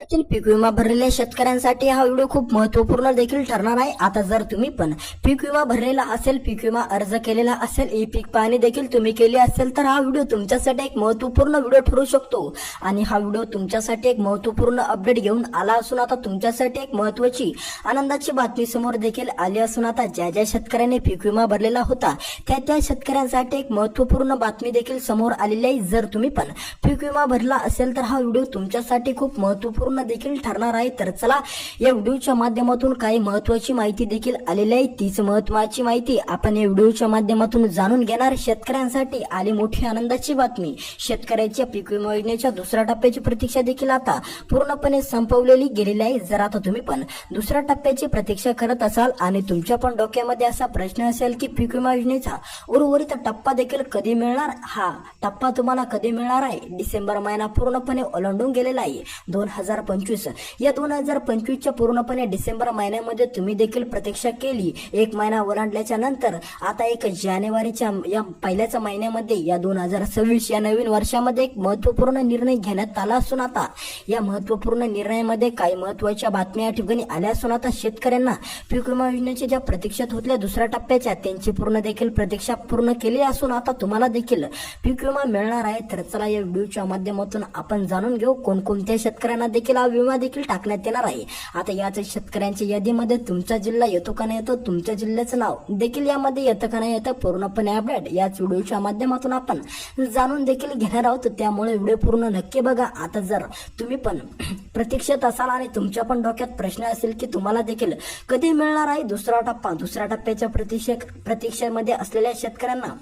राज्यातील पीक विमा भरलेल्या शेतकऱ्यांसाठी हा व्हिडिओ खूप महत्त्वपूर्ण देखील ठरणार आहे. आता जर तुम्ही पण पीक विमा भरलेला असेल पीक विमा अर्ज केलेला असेल ई पीक पाहणी देखील तुम्ही केली असेल तर हा व्हिडिओ तुमच्यासाठी एक महत्त्वपूर्ण व्हिडिओ ठरू शकतो. आणि हा व्हिडिओ तुमच्यासाठी एक महत्त्वपूर्ण अपडेट घेऊन आला असून आता तुमच्यासाठी एक महत्वाची आनंदाची बातमी समोर देखील आली असून आता ज्या ज्या शेतकऱ्यांनी पीक विमा भरलेला होता त्या त्या शेतकऱ्यांसाठी एक महत्त्वपूर्ण बातमी देखील समोर आलेली आहे. जर तुम्ही पण पीक विमा भरला असेल तर हा व्हिडिओ तुमच्यासाठी खूप महत्त्वपूर्ण देखील ठरणार आहे. तर चला या व्हिडिओच्या माध्यमातून काही महत्वाची माहिती देखील आलेली आहे. तीच महत्वाची माहिती आपण या व्हिडिओच्या माध्यमातून जाणून घेणार. शेतकऱ्यांसाठी आली मोठी आनंदाची बातमी. शेतकऱ्याच्या पीक विमा योजनेच्या दुसऱ्या टप्प्याची प्रतीक्षा देखील आता पूर्णपणे संपवलेली गेलेली आहे. जर आता तुम्ही पण दुसऱ्या टप्प्याची प्रतीक्षा करत असाल आणि तुमच्या पण डोक्यामध्ये असा प्रश्न असेल की पीक विमा योजनेचा उर्वरित टप्पा देखील कधी मिळणार? हा टप्पा तुम्हाला कधी मिळणार आहे? डिसेंबर महिना पूर्णपणे ओलांडून गेलेला आहे. दोन हजार पंचवीस. या दोन हजार पंचवीसच्या पूर्णपणे डिसेंबर महिन्यामध्ये तुम्ही देखील प्रतीक्षा केली. एक महिना ओलांडल्याच्या नंतर आता एक जानेवारीच्या या पहिल्याच्या महिन्यामध्ये या दोन हजार सव्वीस या नवीन वर्षामध्ये एक महत्त्वपूर्ण निर्णय घेण्यात आला असून आता. या महत्त्वपूर्ण निर्णयामध्ये काही महत्त्वाच्या बातम्या या ठिकाणी आल्या असून आता शेतकऱ्यांना पीक विमा योजनेच्या ज्या प्रतीक्षेत होत्या दुसऱ्या टप्प्याच्या त्यांची पूर्ण देखील प्रतीक्षा पूर्ण केली असून आता तुम्हाला देखील पीक विमा मिळणार आहे. तर चला या व्हिडिओच्या माध्यमातून आपण जाणून घेऊ कोणकोणत्या शेतकऱ्यांना देखील हा विमा देखील टाकण्यात येणार आहे. आता याच शेतकऱ्यांच्या यादीमध्ये तुमचा जिल्हा येतो का नाही येतो तुमच्या जिल्ह्याचं नाव देखील यामध्ये येतं का नाही येतं पूर्णपणे अपडेट याच व्हिडिओच्या माध्यमातून आपण जाणून देखील घेणार आहोत. त्यामुळे व्हिडिओ पूर्ण नक्की बघा. आता जर तुम्ही पण प्रतीक्षेत असाल आणि तुमच्या पण डोक्यात प्रश्न असेल की तुम्हाला देखील कधी मिळणार आहे दुसरा टप्पा दुसऱ्या टप्प्याच्या प्रतीक्षे प्रतीक्षेमध्ये असलेल्या शेतकऱ्यांना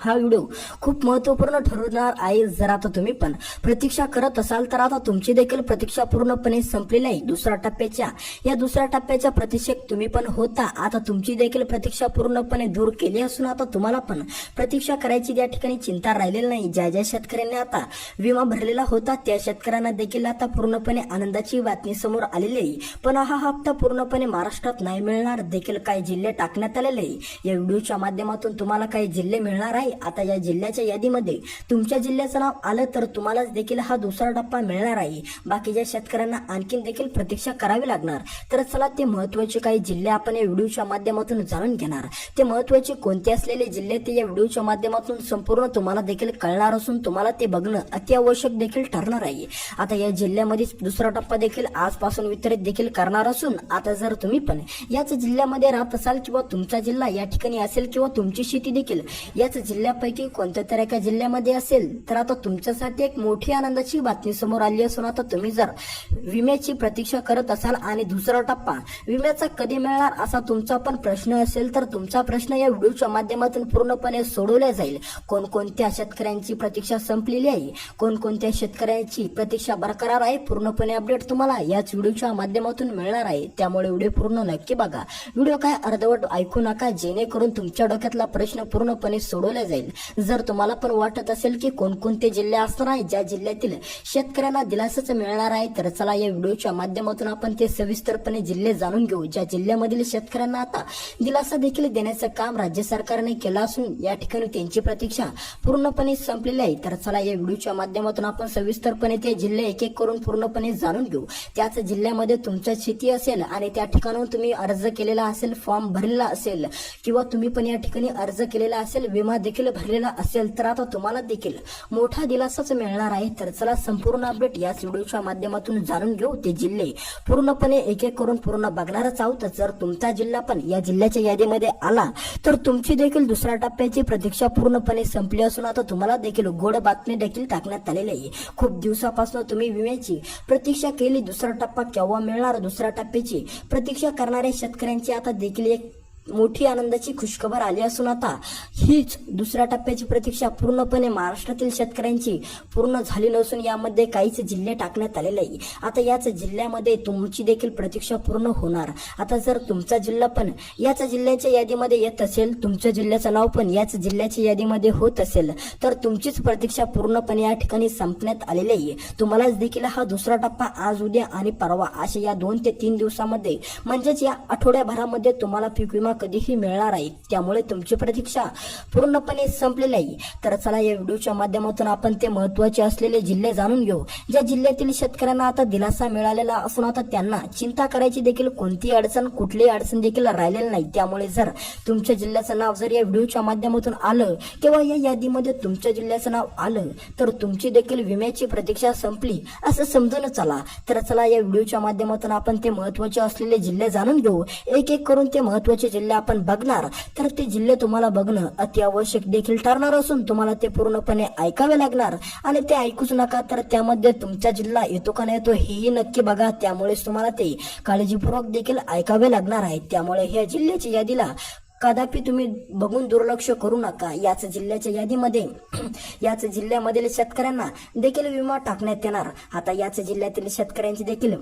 हा व्हिडिओ खूप महत्त्वपूर्ण ठरवणार आहे जर आता तुम्ही पण. प्रतीक्षा करत असाल तर आता तुमची देखील प्रतीक्षा पूर्णपणे संपलेली आहे दुसऱ्या टप्प्याच्या या दुसऱ्या टप्प्याच्या प्रतीक्षेत तुम्ही पण होता. आता तुमची देखील प्रतीक्षा पूर्णपणे दूर केली असून आता तुम्हाला पण प्रतीक्षा करायची त्या ठिकाणी चिंता राहिलेली नाही. ज्या ज्या शेतकऱ्यांनी आता विमा भरलेला होता त्या शेतकऱ्यांना देखील आता पूर्णपणे आनंदाची बातमी समोर आलेली आहे. पण हा हप्ता पूर्णपणे महाराष्ट्रात नाही मिळणार. देखील काही जिल्हे टाकण्यात आलेले आहे. या व्हिडिओच्या माध्यमातून तुम्हाला काही जिल्हे मिळणार आहे. आता या जिल्ह्याच्या यादीमध्ये तुमच्या जिल्ह्याचं नाव आलं तर तुम्हालाच देखील हा दुसरा टप्पा मिळणार आहे. बाकीच्या शेतकऱ्यांना आणखीन देखील प्रतीक्षा करावी लागणार तर चला ते महत्त्वाचे काही जिल्हे आपण या व्हिडिओच्या माध्यमातून जाणून घेणार. ते महत्त्वाचे कोणते असलेले जिल्हे ते या व्हिडिओच्या माध्यमातून संपूर्ण तुम्हाला देखील कळणार असून तुम्हाला ते बघणं अत्यावश्यक देखील ठरणार आहे. आता या जिल्ह्यामध्ये दुसरा टप्पा देखील आजपासून वितरित देखील करणार असून आता जर तुम्ही पण याच जिल्ह्यामध्ये राहत असाल किंवा तुमचा जिल्हा या ठिकाणी असेल किंवा तुमची शेती देखील याच जिल्ह्यापैकी कोणत्या तरी एका जिल्ह्यामध्ये असेल तर आता तुमच्यासाठी एक मोठी आनंदाची बातमी समोर आली असून आता तुम्ही जर विम्याची प्रतीक्षा करत असाल आणि दुसरा टप्पा विम्याचा कधी मिळणार असा तुमचा पण प्रश्न असेल तर तुमचा प्रश्न या व्हिडिओच्या माध्यमातून पूर्णपणे सोडवला जाईल. कोणकोणत्या शेतकऱ्यांची प्रतीक्षा संपलेली आहे कोणकोणत्या शेतकऱ्यांची प्रतीक्षा बरकरार आहे पूर्णपणे अपडेट तुम्हाला याच व्हिडिओच्या माध्यमातून मिळणार आहे. त्यामुळे व्हिडिओ पूर्ण नक्की बघा. व्हिडिओ काय अर्धवट ऐकू नका जेणेकरून तुमच्या डोक्यातला प्रश्न पूर्णपणे सोडवला जाईल. जर तुम्हाला पण वाटत असेल की कोणकोणते जिल्हे असणार आहे ज्या जिल्ह्यातील शेतकऱ्यांना दिलासाच मिळणार आहे तर चला या व्हिडिओच्या माध्यमातून आपण ते सविस्तरपणे जिल्हे जाणून घेऊ. ज्या जिल्ह्यामधील शेतकऱ्यांना आता दिलासा देखील देण्याचं काम राज्य सरकारने केलं असून या ठिकाणी त्यांची प्रतीक्षा पूर्णपणे संपलेली आहे. तर चला या व्हिडिओच्या माध्यमातून आपण सविस्तरपणे ते जिल्हे एक एक करून पूर्णपणे जाणून घेऊ. त्याच जिल्ह्यामध्ये तुमच्या शेती असेल आणि त्या ठिकाणाहून तुम्ही अर्ज केलेला असेल फॉर्म भरलेला असेल किंवा तुम्ही पण या ठिकाणी अर्ज केलेला असेल विमा देखील भरलेला असेल तर आता तुम्हाला देखील मोठा दिलासाच मिळणार आहे. तर चला संपूर्ण अपडेट याच व्हिडिओच्या माध्यमातून जाणून घेऊ. ते जिल्हे पूर्णपणे एक एक करून पूर्ण बघणारच आहोत. जर तुमचा जिल्हा पण या जिल्ह्याच्या यादीमध्ये आला तर तुमची देखील दुसऱ्या टप्प्याची प्रतीक्षा पूर्णपणे संपली असून आता तुम्हाला देखील गोड बातमी देखील टाकण्यात आलेली आहे. खूप दिवसापासून तुम्ही विम्याची प्रतीक्षा केली. दुसरा टप्पा केव्हा मिळणार? दुसऱ्या टप्प्याची प्रतीक्षा करणाऱ्या शेतकऱ्यांची आता देखील एक मोठी आनंदाची खुशखबर आली असून आता हीच दुसऱ्या टप्प्याची प्रतीक्षा पूर्णपणे महाराष्ट्रातील शेतकऱ्यांची पूर्ण झाली नसून यामध्ये काहीच जिल्हे टाकण्यात आलेले आहे आता याच जिल्ह्यामध्ये तुमची देखील प्रतीक्षा पूर्ण होणार. आता जर तुमचा जिल्हा पण याच जिल्ह्याच्या यादीमध्ये येत असेल तुमच्या जिल्ह्याचं नाव पण याच जिल्ह्याच्या यादीमध्ये होत असेल तर तुमचीच प्रतीक्षा पूर्णपणे या ठिकाणी संपण्यात आलेली आहे. तुम्हालाच देखील हा दुसरा टप्पा आज उद्या आणि परवा अशा या दोन ते तीन दिवसामध्ये म्हणजेच या आठवड्याभरामध्ये तुम्हाला पीक विमा कधीही मिळणार आहे. त्यामुळे तुमची प्रतीक्षा पूर्णपणे संपलेली आहे. तर चला या व्हिडिओच्या माध्यमातून आपण ते महत्त्वाचे असलेले जिल्हे जाणून घेऊ. ज्या जिल्ह्यातील शेतकऱ्यांना आता दिलासा मिळालेला असून आता त्यांना चिंता करायची देखील कोणती अडचण कुठलीही अडचण देखील राहिलेली नाही. त्यामुळे जर तुमच्या जिल्ह्याचं नाव जर या व्हिडिओच्या माध्यमातून आलं किंवा या यादीमध्ये तुमच्या जिल्ह्याचं नाव आलं तर तुमची देखील विम्याची प्रतीक्षा संपली असं समजून चला. तर चला या व्हिडिओच्या माध्यमातून आपण ते महत्त्वाचे असलेले जिल्हे जाणून घेऊ. एक एक करून ते महत्त्वाचे जिल्हे आपण बघणार तर ते जिल्हे तुम्हाला बघणं अति आवश्यक देखील ठरणार असून तुम्हाला ते पूर्णपणे ऐकावे लागणार आणि ते ऐकूच नका तर त्यामध्ये तुमचा जिल्हा येतो का नाही येतो हेही नक्की बघा. त्यामुळेच तुम्हाला ते काळजीपूर्वक देखील ऐकावे लागणार आहे. त्यामुळे ह्या जिल्ह्याच्या यादीला कदापि तुम्ही बघून दुर्लक्ष करू नका. याच जिल्ह्याच्या यादीमध्ये याच जिल्ह्यामधील शेतकऱ्यांना देखील विमा टाकण्यात येणार. आता याच जिल्ह्यातील शेतकऱ्यांची देखील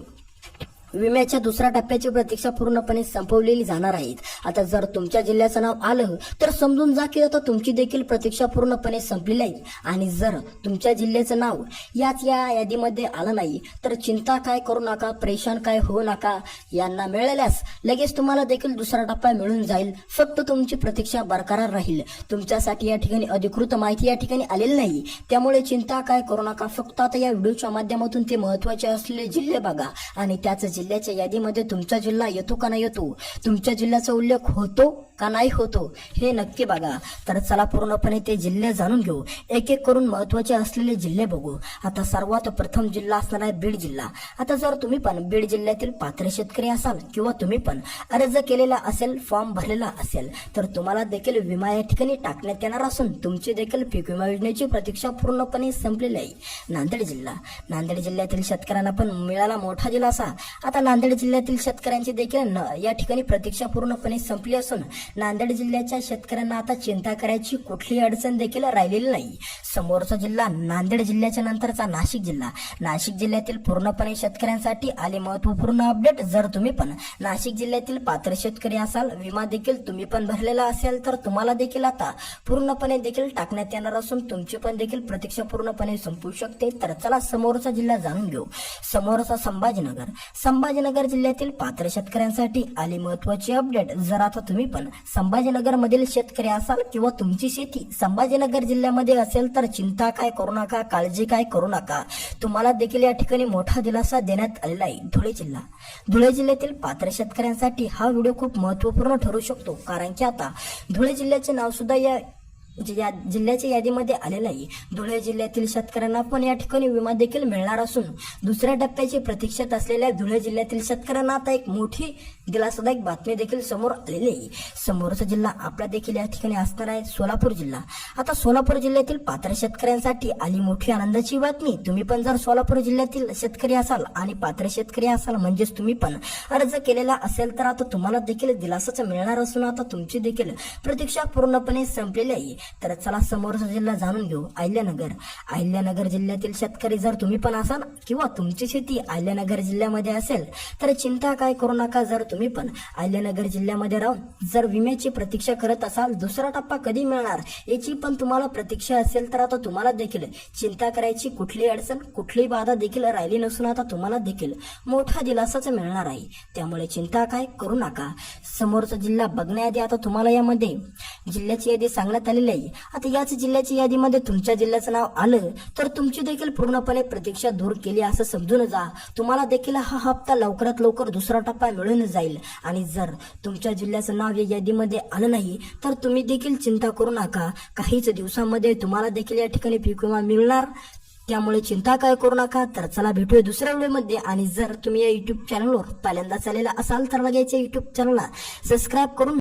विम्याच्या दुसऱ्या टप्प्याची प्रतीक्षा पूर्णपणे संपवलेली जाणार आहेत. आता जर तुमच्या जिल्ह्याचं नाव आलं तर समजून जा की आता तुमची देखील प्रतीक्षा पूर्णपणे संपलेली आहे. आणि जर तुमच्या जिल्ह्याचं नाव याच या यादीमध्ये आलं नाही तर चिंता काय करू नका परेशान काय होऊ नका. यांना मिळाल्यास लगेच तुम्हाला देखील दुसरा टप्पा मिळून जाईल. फक्त तुमची प्रतीक्षा बरकरार राहील. तुमच्यासाठी या ठिकाणी अधिकृत माहिती या ठिकाणी आलेली नाही. त्यामुळे चिंता काय करू नका. फक्त आता या व्हिडिओच्या माध्यमातून ते महत्त्वाचे असलेले जिल्हे बघा आणि त्याच जिल्ह्याच्या यादीमध्ये तुमचा जिल्हा येतो का नाही येतो? तुमच्या जिल्ह्याचा उल्लेख होतो का नाही होतो? हे नक्की बघा. तर चला पूर्णपणे ते जिल्हे जाणून घेऊ. एक एक करून महत्त्वाचे असलेले जिल्हे बघू. आता सर्वात प्रथम जिल्हा असणार आहे बीड जिल्हा. आता जर तुम्ही पण बीड जिल्ह्यातील पात्र शेतकरी असाल किंवा तुम्ही पण अर्ज केलेला असेल फॉर्म भरलेला असेल तर तुम्हाला देखील विमा या ठिकाणी टाकण्यात येणार असून तुमची देखील पीक विमा योजनेची प्रतीक्षा पूर्णपणे संपलेली आहे. नांदेड जिल्हा. नांदेड जिल्ह्यातील शेतकऱ्यांना पण मिळाला मोठा दिलासा. आता आता नांदेड जिल्ह्यातील शेतकऱ्यांची देखील न- या ठिकाणी प्रतीक्षा पूर्णपणे संपली असून नांदेड जिल्ह्याच्या शेतकऱ्यांना आता चिंता करायची कुठलीही अडचण देखील राहिलेली नाही. समोरचा जिल्हा नांदेड जिल्ह्याच्या नंतरचा नाशिक जिल्हा. नाशिक जिल्ह्यातील पूर्णपणे शेतकऱ्यांसाठी आले महत्त्वपूर्ण अपडेट जर तुम्ही पण नाशिक जिल्ह्यातील पात्र शेतकरी असाल विमा देखील तुम्ही पण भरलेला असेल तर तुम्हाला देखील आता पूर्णपणे देखील टाकण्यात येणार असून तुमची पण देखील प्रतीक्षा पूर्णपणे संपू शकते. तर चला समोरचा जिल्हा जाणून घेऊ. समोरचा संभाजीनगर. संभाजीनगर जिल्ह्यातील पात्र शेतकऱ्यांसाठी आली महत्वाची अपडेट जर आता तुम्ही पण संभाजीनगर मधील शेतकरी असाल किंवा तुमची शेती संभाजीनगर जिल्ह्यामध्ये असेल तर चिंता काय करू नका काळजी काय करू नका. तुम्हाला देखील या ठिकाणी मोठा दिलासा देण्यात आलेला आहे. धुळे जिल्हा. धुळे जिल्ह्यातील पात्र शेतकऱ्यांसाठी हा व्हिडिओ खूप महत्त्वपूर्ण ठरू शकतो. कारण की आता धुळे जिल्ह्याचे नाव सुद्धा या म्हणजे या जिल्ह्याच्या यादीमध्ये आलेलं आहे धुळे जिल्ह्यातील शेतकऱ्यांना पण या ठिकाणी विमा देखील मिळणार असून दुसऱ्या टप्प्याची प्रतीक्षेत असलेल्या धुळे जिल्ह्यातील शेतकऱ्यांना आता एक मोठी दिलासादायक बातमी देखील समोर आलेली आहे. समोरचा जिल्हा आपला देखील या ठिकाणी असणार आहे सोलापूर जिल्हा. आता सोलापूर जिल्ह्यातील पात्र शेतकऱ्यांसाठी आली मोठी आनंदाची बातमी. तुम्ही पण जर सोलापूर जिल्ह्यातील शेतकरी असाल आणि पात्र शेतकरी असाल म्हणजेच तुम्ही पण अर्ज केलेला असेल तर आता तुम्हाला देखील दिलासाच मिळणार असून आता तुमची देखील प्रतीक्षा पूर्णपणे संपलेली आहे. तर चला समोरचा जिल्हा जाणून घेऊ. अहिल्यानगर. अहिल्यानगर जिल्ह्यातील शेतकरी जर तुम्ही पण असाल किंवा तुमची शेती अहिल्यानगर जिल्ह्यामध्ये असेल तर चिंता काय करू नका. जर तुम्ही पण अहिल्यानगर जिल्ह्यामध्ये राहून जर विम्याची प्रतीक्षा करत असाल दुसरा टप्पा कधी मिळणार? याची पण तुम्हाला प्रतीक्षा असेल तर आता तुम्हाला देखील चिंता करायची कुठली अडचण कुठलीही बाधा देखील राहिली नसून आता तुम्हाला देखील मोठा दिलासाच मिळणार आहे. त्यामुळे चिंता काय करू नका. समोरचा जिल्हा बघण्याआधी आता तुम्हाला यामध्ये जिल्ह्याची यादी सांगण्यात आलेली आहे. आता याच जिल्ह्याच्या यादीमध्ये तुमच्या जिल्ह्याचं नाव आलं तर तुमची देखील पूर्णपणे प्रतीक्षा दूर केली असं समजून जा. तुम्हाला देखील हा हप्ता लवकरात लवकर दुसरा टप्पा मिळून जाईल. आणि जर तुमच्या जिल्ह्याचं नाव या यादीमध्ये आलं नाही तर तुम्ही देखील चिंता करू नका. काहीच दिवसामध्ये तुम्हाला देखील या ठिकाणी पीक विमा मिळणार. त्यामुळे चिंता काय करू नका. तर चला भेटूया दुसऱ्या व्हिडिओमध्ये. आणि जर तुम्ही या युट्यूब चॅनलवर पहिल्यांदा चाललेला असाल तर लगेच या युट्यूब चॅनलला सबस्क्राईब करून